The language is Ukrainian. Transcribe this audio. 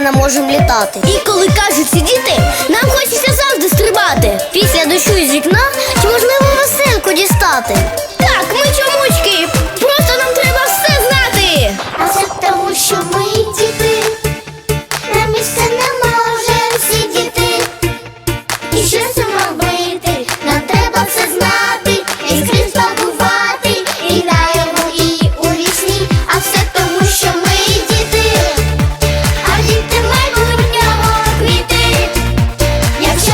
не можемо літати. І коли кажуть сидіти, нам